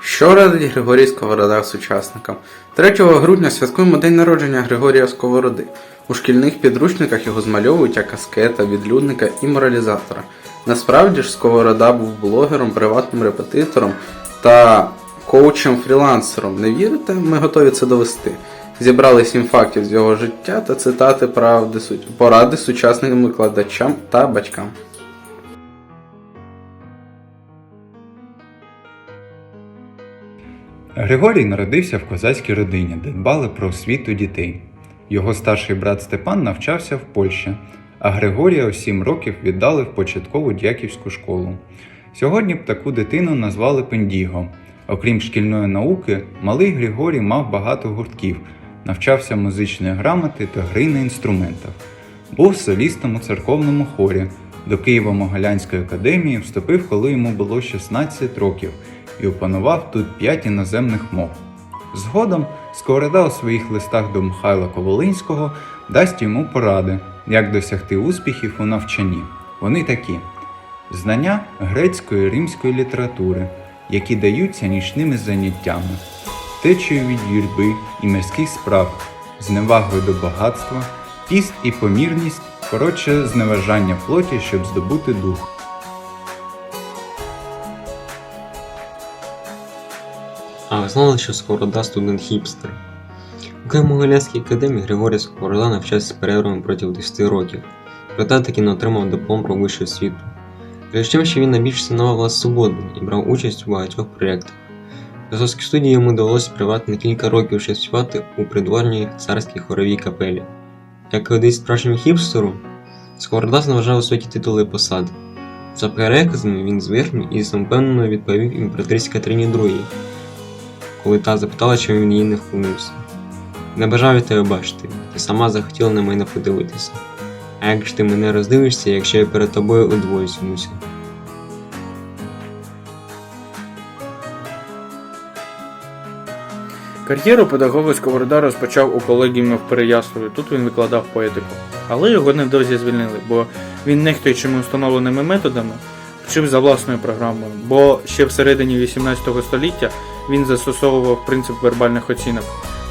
Що радить Григорій Сковорода сучасникам? 3 грудня святкуємо день народження Григорія Сковороди. У шкільних підручниках його змальовують як аскета, відлюдника і моралізатора. Насправді ж Сковорода був блогером, приватним репетитором та коучем-фрілансером. Не вірите? Ми готові це довести. Зібрали сім фактів з його життя та цитати правди, поради сучасним викладачам та батькам. Григорій народився в козацькій родині, де дбали про освіту дітей. Його старший брат Степан навчався в Польщі, а Григорія у 7 років віддали в початкову дяківську школу. Сьогодні б таку дитину назвали Пендіго. Окрім шкільної науки, малий Григорій мав багато гуртків, навчався музичної грамоти та гри на інструментах. Був солістом у церковному хорі. До Києво-Могилянської академії вступив, коли йому було 16 років, і опанував тут 5 іноземних мов. Згодом Сковорода у своїх листах до Михайла Ковалинського дасть йому поради, як досягти успіхів у навчанні. Вони такі: знання грецької і римської літератури, які даються нічними заняттями, течею від юрби і мирських справ, зневагою до багатства, піст і помірність, коротше, зневажання плоті, щоб здобути дух. А ви знали, що Сковорода студент хіпстер? У Києво-Могилянській академії Григорій Сковорода навчався з перервами протягом 10 років, проте таки не отримав диплом про вищу освіту. В тим, що він найбільш цінував влас свободу і брав участь у багатьох проєктах. В Азовській студії йому довелося привати на кілька років ще співати у придворній царській хоровій капелі. Як колись справжньому хіпстеру, Сковорода зневажав високі титули і посади. За переказами він зверхнув і самопевнено відповів імператриці Катерині II, коли та запитала, чому він її не вклонився. Не бажав я тебе бачити, ти сама захотіла на мене подивитися. А як ж ти мене роздивишся, якщо я перед тобою удвоюсь сунуся? Кар'єру педагога Сковорода розпочав у колегіумі в Переяславі. Тут він викладав поетику. Але його невдовзі звільнили, бо він, нехтуючими установленими методами, вчив за власною програмою. Бо ще в середині 18 століття він застосовував принцип вербальних оцінок.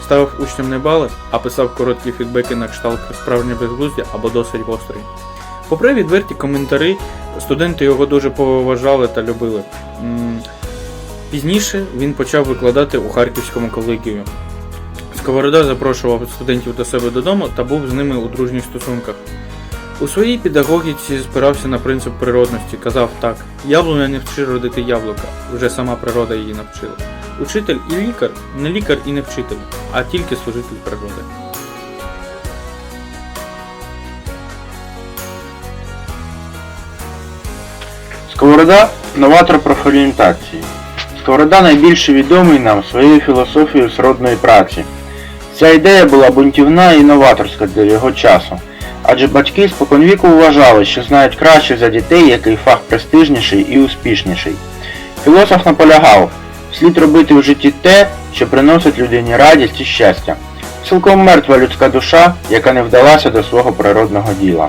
Ставив учням не бали, а писав короткі фідбеки на кшталт справжнє безглуздя або досить гострий. Попри відверті коментарі, студенти його дуже поважали та любили. Пізніше він почав викладати у Харківському колегіумі. Сковорода запрошував студентів до себе додому та був з ними у дружніх стосунках. У своїй педагогіці спирався на принцип природності, казав так: яблуня не вчи родити яблука, вже сама природа її навчила. Учитель і лікар не лікар і не вчитель, а тільки служитель природи. Сковорода новатор профорієнтації. Сковорода найбільше відомий нам своєю філософією сродної праці. Ця ідея була бунтівна і новаторська для його часу, адже батьки споконвіку вважали, що знають краще за дітей, який фах престижніший і успішніший. Філософ наполягав, слід робити в житті те, що приносить людині радість і щастя. Цілком мертва людська душа, яка не вдалася до свого природного діла.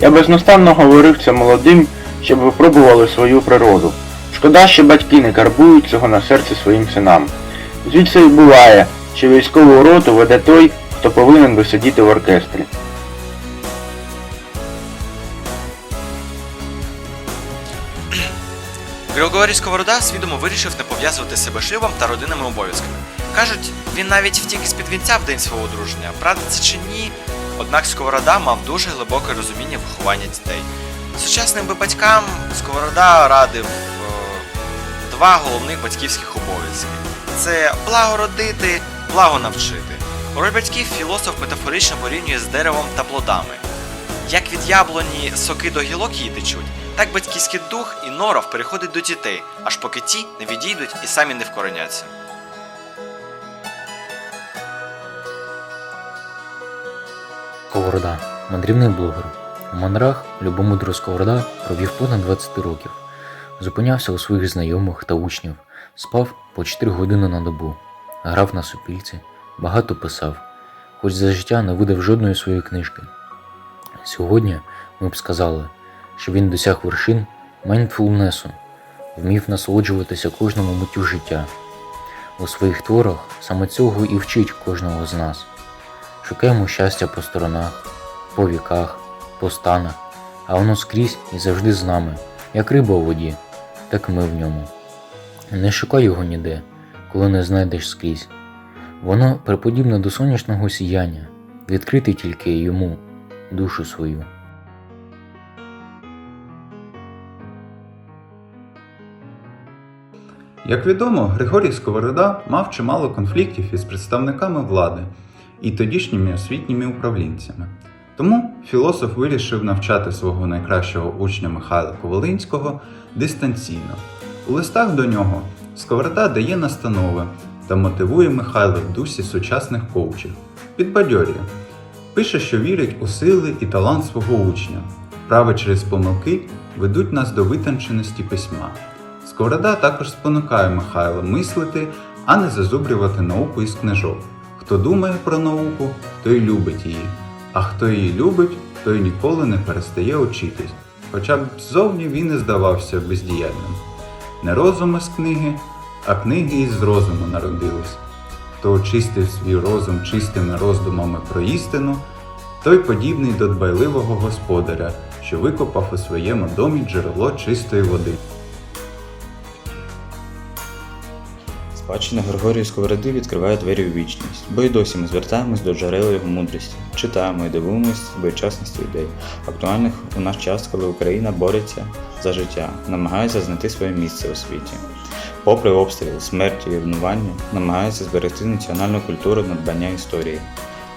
Я безнастанно говорив це молодим, щоб випробували свою природу. Шкода, що батьки не карбують цього на серці своїм синам. Звідси і буває, що військову роту веде той, хто повинен би сидіти в оркестрі. Григорій Сковорода свідомо вирішив не пов'язувати себе шлюбом та родинними обов'язками. Кажуть, він навіть втік із під вінця в день свого одруження. Правда це чи ні? Однак Сковорода мав дуже глибоке розуміння виховання дітей. Сучасним би батькам Сковорода радив два головних батьківських обов'язки: це благо родити, благо навчити. Роль батьків філософ метафорично порівнює з деревом та плодами. Як від яблуні соки до гілок її течуть, так батьківський дух і норов переходить до дітей, аж поки ті не відійдуть і самі не вкореняться. Сковорода мандрівний блогер. У мандрах Любомудро Сковорода провів понад 20 років. Зупинявся у своїх знайомих та учнів, спав по 4 години на добу, грав на супільці, багато писав, хоч за життя не видав жодної своєї книжки. Сьогодні ми б сказали, що він досяг вершин майндфулнесу, вмів насолоджуватися кожному миттю життя. У своїх творах саме цього і вчить кожного з нас. Шукаємо щастя по сторонах, по віках, по станах, а воно скрізь і завжди з нами, як риба у воді, так ми в ньому. Не шукай його ніде, коли не знайдеш скрізь. Воно приподібне до сонячного сіяння, відкритий тільки йому, душу свою. Як відомо, Григорій Сковорода мав чимало конфліктів із представниками влади і тодішніми освітніми управлінцями. Тому філософ вирішив навчати свого найкращого учня Михайла Ковалинського дистанційно. У листах до нього Сковорода дає настанови та мотивує Михайла в дусі сучасних коучів, підбадьорює. Пише, що вірить у сили і талант свого учня. Прави через помилки ведуть нас до витонченості письма. Сковорода також спонукає Михайла мислити, а не зазубрювати науку із книжок. Хто думає про науку, той любить її, а хто її любить, той ніколи не перестає учитись, хоча б ззовні він і здавався бездіяльним. Не розум із книги, а книги із розуму народились. Хто очистив свій розум чистими роздумами про істину, той подібний до дбайливого господаря, що викопав у своєму домі джерело чистої води. Спадщина Григорія Сковороди відкриває двері у вічність, бо й досі ми звертаємось до джерел його мудрості, читаємо і дивуємось своєчасності ідей, актуальних у наш час, коли Україна бореться за життя, намагається знайти своє місце у світі. Попри обстріли, смерті і руйнування, намагається зберегти національну культуру надбання історії.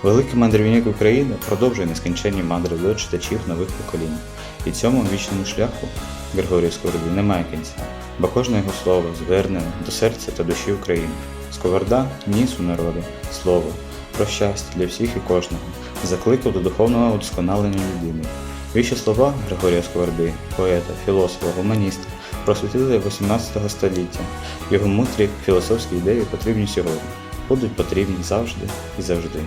Великий мандрівник України продовжує нескінченні мандри до читачів нових поколінь. І цьому вічному шляху Григорія Сковороди немає кінця, бо кожне його слово звернене до серця та душі України. Сковорода ніс у народи слово про щастя для всіх і кожного, закликав до духовного удосконалення людини. Вічі слова Григорія Сковороди, поета, філософа, гуманіста, просвітили 18 століття. Його мудрі філософські ідеї потрібні сьогодні, будуть потрібні завжди і завжди.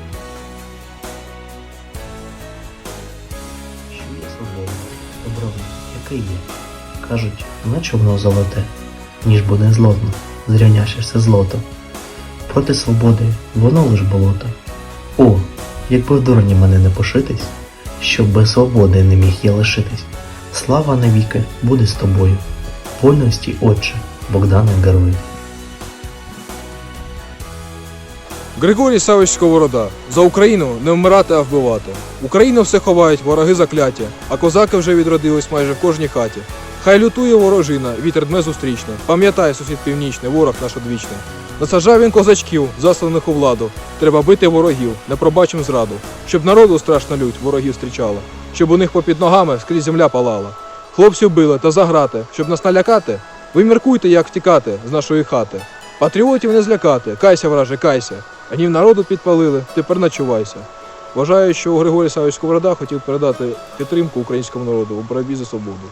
що є свобода, добро, яке є. Кажуть, наче воно золоте, ніж буде злотно, зрівняшишся злото. Проти свободи воно лиш болото. О, якби в дурні мене не пошитись, щоб без свободи не міг я лишитись. Слава навіки буде з тобою. Вольності, отче, Богдане герою. Григорій Савич Сковорода. За Україну не вмирати, а вбивати. Україну все ховають, вороги закляття, а козаки вже відродились майже в кожній хаті. Хай лютує ворожина, вітер дме зустрічне. Пам'ятай, сусід північний, ворог наш одвічний. Насажав він козачків, засланих у владу. Треба бити ворогів, не пробачим зраду. Щоб народу страшна лють ворогів зустрічала, щоб у них попід ногами скрізь земля палала. Хлопців били та заграти, щоб нас налякати. Ви міркуйте, як втікати з нашої хати. Патріотів не злякати, кайся, враже, кайся. Гнів народу підпалили, тепер начувайся. Вважаю, що Григорій Савич Сковорода хотів передати підтримку українському народу у боротьбі за свободу.